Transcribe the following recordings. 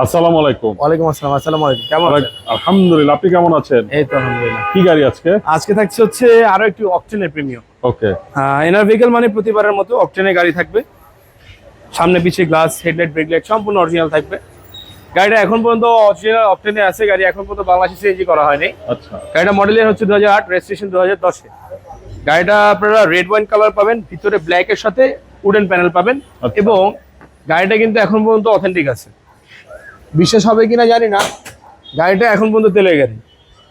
আসসালামু আলাইকুম। ওয়ালাইকুম আসসালাম আসসালামু আলাইকুম। কেমন আছেন? আলহামদুলিল্লাহ আপনি কেমন আছেন? এই তো আলহামদুলিল্লাহ। কি গাড়ি আজকে? আজকে থাকছে হচ্ছে আরও একটি অকটেনের প্রিমিয়াম ওকে। এনার ভেহিকেল মানে প্রতিবারের মতো অকটেনের গাড়ি থাকবে। সামনে পিছিয়ে গ্লাস হেডলাইট ব্রেকলাইট সম্পূর্ণ অরিজিনাল থাকবে। গাড়িটা এখন পর্যন্ত অরিজিনাল অকটেনে আছে গাড়ি এখন পর্যন্ত বাংলাদেশে সিএনজি করা হয়নি। আচ্ছা। গাড়িটা মডেলের হচ্ছে দু হাজার আট রেজিস্ট্রেশন দু হাজার দশে। গাড়িটা আপনারা রেড ওয়াইন কালার পাবেন ভিতরে ব্ল্যাক এর সাথে উডেন প্যানেল পাবেন। আচ্ছা। এবং গাড়িটা কিন্তু এখন পর্যন্ত অথেন্টিক আছে। বিশেষ হবে কিনা জানি না। গাড়িটা এখন পর্যন্ত তেলে গেছে।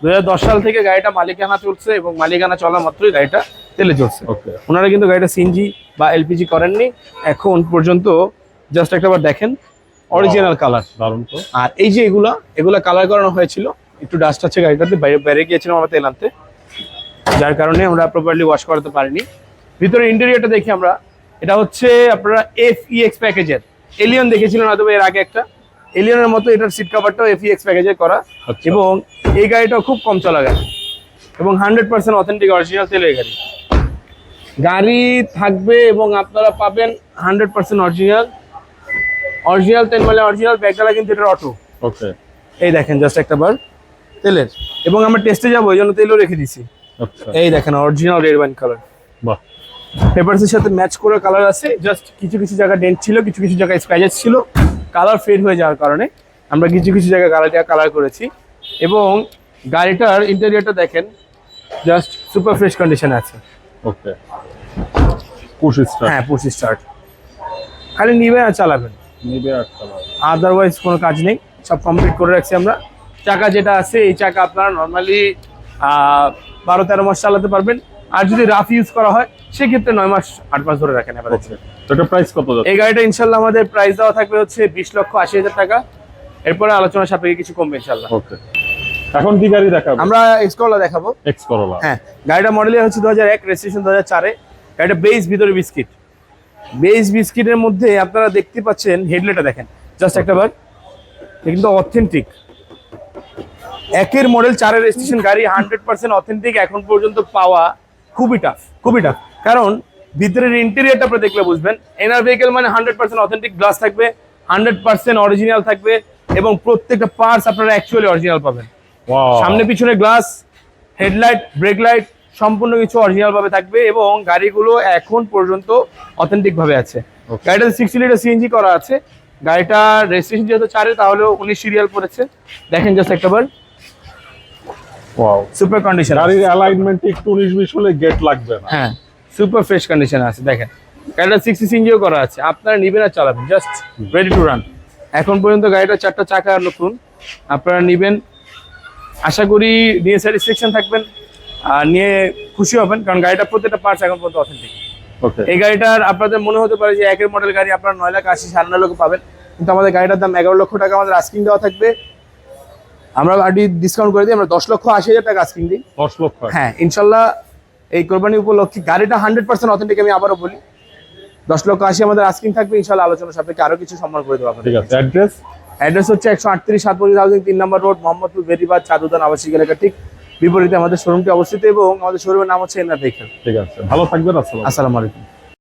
দু হাজার দশ সাল থেকে গাড়িটা মালিকানা চলছে এবং মালিকানা চলা মাত্রই গাড়িটা তেলে চলছে। ওনারা কিন্তু গাড়িটা সিএনজি বা এলপিজি করেননি। এখন পর্যন্ত জাস্ট একটাবার দেখেন অরিজিনাল কালার দারুণ তো। আর এই যে এগুলা এগুলা কালার করানো হয়েছিল একটু ডাস্ট আছে গাড়িটাতে বাইরে বেড়ে গিয়েছিলাম আমরা তেল আনতে। যার কারণে আমরা প্রপারলি ওয়াশ করাতে পারিনি। ভিতরে ইন্টেরিয়রটা দেখি আমরা। এটা হচ্ছে আপনারা এফ ইএক্স প্যাকেজের এলিয়ন দেখেছিলেন হয়তো এর আগে একটা। এলিয়নের মতো এটার সিট কাভারটাও এফ ইএক্স প্যাকেজের করা। আচ্ছা। এবং এই গাড়িটাও খুব কম চলা গাড়ি। এবং হান্ড্রেড পার্সেন্ট অথেন্টিক অরিজিনাল তেলের গাড়ি। গাড়ি থাকবে এবং আপনারা পাবেন হান্ড্রেড পার্সেন্ট অরিজিনাল অরিজিনাল তেল মানে অরিজিনাল ব্যাগডালা কিন্তু এটা অটো ওকে এই দেখেন জাস্ট একটা বার। তেলের। এবং আমরা টেস্টে যাব এই জন্য তেলও রেখে দিছি আচ্ছা। এই দেখেন অরিজিনাল রেড ওয়াইন কালার বাহ। পেপারসের সাথে ম্যাচ করে কালার আছে। জাস্ট কিছু কিছু জায়গায় ডেন্ট ছিল কিছু কিছু জায়গায় স্ক্র্যাচেস ছিল। কালার ফেড হয়ে যাওয়ার কারণে আমরা কিছু কিছু জায়গায় গাড়িটা কালার করেছি। এবং গাড়িটার ইন্টেরিয়রটা দেখেন জাস্ট সুপার ফ্রেশ কন্ডিশনে আছে। ওকে পুশ হ্যাঁ পুশ স্টার্ট খালি নিবে আর চালাবেন। নিবে আর কালার আদারওয়াইজ কোনো কাজ নেই সব কমপ্লিট করে রাখছি আমরা। চাকা যেটা আছে এই চাকা আপনারা নর্মালি বারো তেরো মাস চালাতে পারবেন। আর যদি রাফ ইউজ করা হয় সেক্ষেত্রে নয় মাস আট মাস ধরে রাখেন তো এটা প্রাইস কত এই গাড়িটা ইনশাল্লাহ আমাদের প্রাইস দেওয়া থাকবে হচ্ছে বিশ লক্ষ আশি হাজার টাকা। এরপরে আলোচনা সাপেক্ষে কিছু কমবে ইনশাল্লাহ। ওকে। এখন কি গাড়ি দেখাবো? আমরা এক্সকলা দেখাবো। এক্স করোলা হ্যাঁ গাড়িটা মডেলের হচ্ছে দু হাজার এক রেজিস্ট্রেশন দু হাজার চারে। গাড়িটা বেস ভিতরে বিস্কিট বেস বিস্কিটের মধ্যে আপনারা দেখতে পাচ্ছেন হেডলাইটটা দেখেন। জাস্ট একটা বার। কিন্তু অথেন্টিক একের মডেল চারের রেজিস্ট্রেশন গাড়ি হান্ড্রেড পার্সেন্ট অথেন্টিক এখন পর্যন্ত পাওয়া। খুবই টাফ খুবই টাফ কারণ ভিতরের ইন্টেরিয়রটা আপনারা দেখলে বুঝবেন। এনার ভেহিকেল মানে হান্ড্রেড পার্সেন্ট অথেন্টিক গ্লাস থাকবে হান্ড্রেড পার্সেন্ট অরিজিনাল থাকবে এবং প্রত্যেকটা পার্টস আপনারা অ্যাকচুয়ালি অরিজিনাল পাবেন। সামনে পিছনে গ্লাস হেডলাইট ব্রেক লাইট সম্পূর্ণ কিছু অরিজিনাল ভাবে থাকবে এবং গাড়িগুলো এখন পর্যন্ত অথেন্টিক ভাবে আছে। গাড়িটা সিক্সটি লিটার সিএনজি করা আছে। গাড়িটা রেজিস্ট্রেশন যেহেতু চারে তাহলে উনিশ সিরিয়াল পড়েছে। দেখেন জাস্ট একটা বার। ওয়াও সুপার কন্ডিশন গাড়ির অ্যালাইনমেন্ট একটু উনিশ বিশ হলে গেট লাগবে না। হ্যাঁ। সুপার ফ্রেশ কন্ডিশন আছে দেখেন। গাড়িটা সিক্সটি সিএনজিও করা আছে। আপনারা নিবেন আর চালাবেন জাস্ট রেডি টু রান এখন পর্যন্ত গাড়িটা চারটা চাকা আর নতুন। আপনারা নিবেন। আশা করি নিয়ে স্যাটিসফ্যাকশন থাকবেন আর নিয়ে খুশি হবেন কারণ গাড়িটা প্রত্যেকটা পার্টস এখন পর্যন্ত অথেন্টিক এই গাড়িটার আপনাদের মনে হতে পারে যে একের মডেল গাড়ি আপনারা নয় লাখ আশি সাড়ে নয় লক্ষ পাবেন। কিন্তু আমাদের গাড়িটার দাম এগারো লক্ষ টাকা আমাদের আস্কিং দেওয়া থাকবে। আমরা গাড়ি ডিসকাউন্ট করে দিই আমরা দশ লক্ষ আশি হাজার টাকা আস্কিং দিই। দশ লক্ষ। হ্যাঁ ইনশাল্লাহ এই কোরবানি উপলক্ষে গাড়িটা হান্ড্রেড পার্সেন্ট অথেন্টিক আমি আবারও বলি। দশ লক্ষ আশি আমাদের আস্কিং থাকবে ইনশাল্লাহ আলোচনা সাপেক্ষে আরও কিছু সম্মান করে দেবো ঠিক আছে অ্যাড্রেস অ্যাড্রেস হচ্ছে একশো আটত্রিশ সাতপল্লী হাউজিং তিন নম্বর রোড মোহাম্মদপুর বেরিবাদ চাদুদান আবাসিক এলাকা ঠিক বিপরীতে আমাদের শোরুমটি অবস্থিত এবং আমাদের শোরুমের নাম হচ্ছে ভেহিকেল। ঠিক আছে ভালো থাকবেন আসসালাম আসসালামু আলাইকুম।